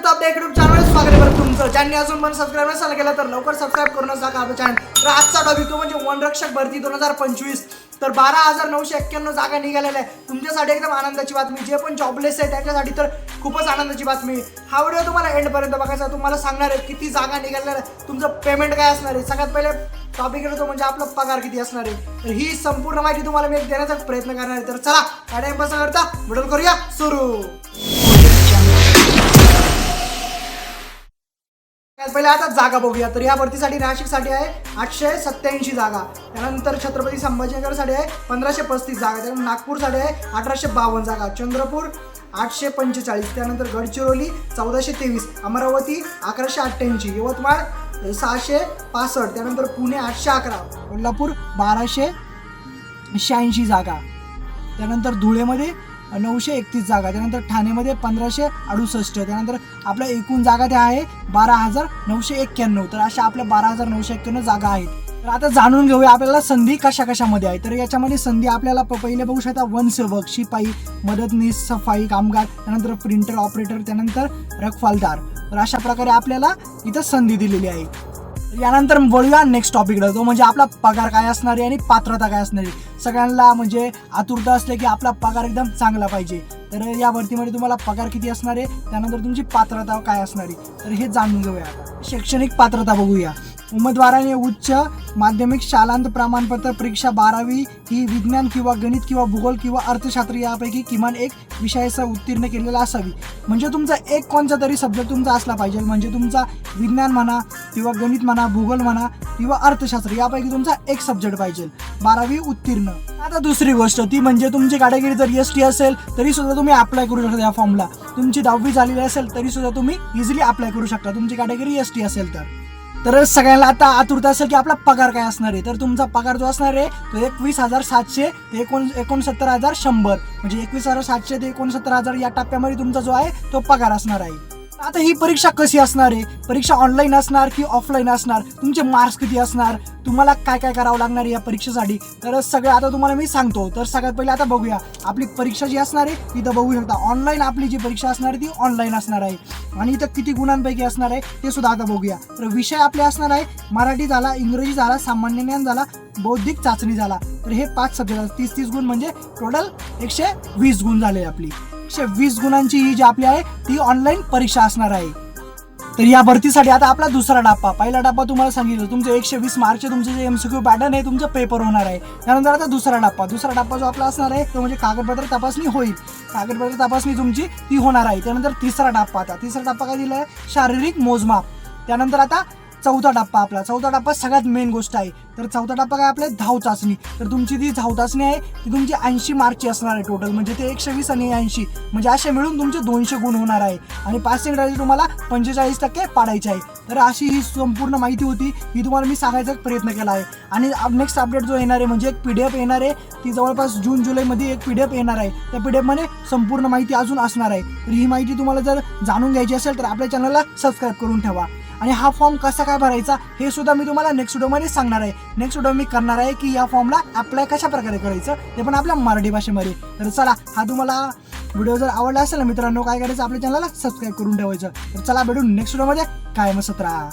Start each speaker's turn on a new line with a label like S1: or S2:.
S1: मित्र आपल्या YouTube channel स्वागत करतो तुमचं ज्यांनी अजून पण सबस्क्राईब नसेल केलं तर लवकर सबस्क्राईब करूनच टाका आपलं चॅनल तर आजचा टॉपिक तो म्हणजे वनरक्षक भरती दोन हजार पंचवीस. तर बारा हजार नऊशे एक्क्याण्णव जागा निघालेल्या आहे तुमच्यासाठी एकदम आनंदाची बातमी. जे पण जॉबलेस आहे त्यांच्यासाठी तर खूपच आनंदाची बातमी. हा व्हिडिओ तुम्हाला एंडपर्यंत बघायचा तुम्हाला सांगणार आहे किती जागा निघालेल्या आहे तुमचं पेमेंट काय असणार आहे? सगळ्यात पहिले टॉपिक येतो म्हणजे आपला पगार किती असणार आहे. तर ही संपूर्ण माहिती तुम्हाला मी देण्याचा प्रयत्न करणार आहे. तर चला काय टाइम करता व्हिडिओ करूया सुरू. पहिले आता जागा बघूया. तर या भरतीसाठी नाशिकसाठी आहे आठशे सत्याऐंशी जागा. त्यानंतर छत्रपती संभाजीनगरसाठी आहे पंधराशे पस्तीस जागा. त्यानंतर नागपूरसाठी आहे अठराशे बावन्न जागा. चंद्रपूर आठशे पंचेचाळीस. त्यानंतर गडचिरोली चौदाशे तेवीस. अमरावती अकराशे अठ्ठ्याऐंशी. यवतमाळ सहाशे पासष्ट. त्यानंतर पुणे आठशे अकरा. कोल्हापूर बाराशे शहाऐंशी जागा. त्यानंतर धुळेमध्ये नऊशे एकतीस जागा. त्यानंतर ठाणेमध्ये पंधराशे अडुसष्ट. त्यानंतर आपल्या एकूण जागा त्या आहे बारा हजार नऊशे एक्क्याण्णव. तर अशा आपल्या बारा हजार नऊशे एक्क्याण्णव जागा आहेत. तर आता जाणून घेऊया आपल्याला संधी कशा कशामध्ये आहे. तर याच्यामध्ये संधी आपल्याला प- पहिले बघू शकता वनसेवक शिपाई मदतनीस सफाई कामगार त्यानंतर प्रिंटर ऑपरेटर त्यानंतर रखवालदार. तर अशा प्रकारे आपल्याला इथं संधी दिलेली आहे. यानंतर वळूया नेक्स्ट टॉपिकला तो म्हणजे आपला पगार काय असणार आहे आणि पात्रता काय असणार. आहे सगळ्यांना म्हणजे आतुरता असते की आपला पगार एकदम चांगला पाहिजे. तर या भरतीमध्ये तुम्हाला पगार किती असणार आहे त्यानंतर तुमची पात्रता काय असणार. आहे तर हे जाणून घेऊया शैक्षणिक पात्रता बघूया. उमेदवाराने उच्च माध्यमिक शालांत प्रमाणपत्र परीक्षा बारावी ही विज्ञान किंवा गणित किंवा भूगोल किंवा अर्थशास्त्र यापैकी किमान एक विषयाचा उत्तीर्ण केलेला असावी. म्हणजे तुमचा एक कोणता तरी सब्जेक्ट तुमचा असला पाहिजे. म्हणजे तुमचा विज्ञान म्हणा किंवा गणित म्हणा भूगोल म्हणा किंवा अर्थशास्त्र यापैकी तुमचा एक सब्जेक्ट पाहिजे. बारावी उत्तीर्ण. आता दुसरी गोष्ट ती म्हणजे तुमची कॅटेगरी जर एस टी असेल तरी सुद्धा तुम्ही अप्लाय करू शकता या फॉर्मला तुमची दहावी झालेली असेल तरी सुद्धा तुम्ही इझिली अप्लाय करू शकता. तुमची कॅटेगरी एस टी असेल तर. तर सगळ्यांना आता आतुरता असेल की आपला पगार काय असणार आहे? तर तुमचा पगार जो असणार आहे तो एकवीस हजार सातशे ते एकोण एकोणसत्तर हजार शंभर. म्हणजे एकवीस हजार सातशे ते एकोणसत्तर हजार या टप्प्यामध्ये तुमचा जो आहे तो पगार असणार आहे. आता ही परीक्षा कशी असणार आहे? परीक्षा ऑनलाईन असणार की ऑफलाईन असणार? तुमचे मार्क्स किती असणार? तुम्हाला काय काय करावं लागणार या परीक्षेसाठी? तर सगळं आता तुम्हाला मी सांगतो. तर सगळ्यात पहिले आता बघूया. आपली परीक्षा जी असणार आहे इथं बघू शकता. ऑनलाईन आपली जी परीक्षा असणार आहे ती ऑनलाईन असणार आहे. आणि इथं किती गुणांपैकी असणार आहे ते सुद्धा आता बघूया. तर विषय आपले असणार आहे मराठी झाला इंग्रजी झाला सामान्य ज्ञान झाला बौद्धिक चाचणी झाला. तर हे पाच सब्जेक्ट तीस तीस गुण म्हणजे टोटल एकशे वीस गुण झाले आपली. एकशे वीस गुणांची ही जी आपली आहे ती ऑनलाईन परीक्षा असणार आहे. तर या भरतीसाठी आता आपला दुसरा टप्पा पहिला टप्पा तुम्हाला सांगितलं तुमचे एकशे वीस मार्कचे तुमचे जे एमसीक्यू पॅटर्न आहे तुमचं पेपर होणार आहे. त्यानंतर आता दुसरा टप्पा दुसरा टप्पा जो आपला असणार आहे तो म्हणजे कागदपत्र तपासणी होईल. कागदपत्र तपासणी तुमची ती होणार आहे. त्यानंतर तिसरा टप्पा आता. तिसरा टप्पा काय दिला आहे शारीरिक मोजमाप. त्यानंतर आता चौथा टप्पा आपला. चौथा टप्पा सगळ्यात मेन गोष्ट आहे. तर चौथा टप्पा काय आपल्या धाव चाचणी. तर तुमची जी धाव चाचणी आहे ती तुमची ऐंशी मार्कची असणार आहे टोटल म्हणजे ते एकशे वीस आणि ऐंशी. म्हणजे असे मिळून तुमचे दोनशे गुण होणार आहे. आणि पासिंग राहिले तुम्हाला पंचेचाळीस टक्के पाडायचे आहे. तर अशी ही संपूर्ण माहिती होती ही तुम्हाला मी सांगायचा प्रयत्न केला आहे. आणि नेक्स्ट अपडेट जो येणार आहे म्हणजे एक पी डी एफ येणार आहे. ती जवळपास जून जुलैमध्ये एक पी डी एफ येणार आहे. त्या पी डी एफमध्ये संपूर्ण माहिती अजून असणार आहे. तर ही माहिती तुम्हाला जर जाणून घ्यायची असेल तर आपल्या चॅनलला सबस्क्राईब करून ठेवा. आणि हा फॉर्म कसा काय भरायचा हे सुद्धा मी तुम्हाला नेक्स्ट व्हिडिओमध्ये सांगणार आहे. नेक्स्ट व्हिडिओ मी करणार आहे की या फॉर्मला अप्लाय कशा प्रकारे करायचं ते पण आपल्या मराठी भाषेमध्ये. तर चला हा तुम्हाला व्हिडिओ जर आवडला असेल ना मित्रांनो काय करायचं आपल्या चॅनलला सबस्क्राईब करून ठेवायचं. तर चला भेटून नेक्स्ट व्हिडिओमध्ये कायमसत राहा.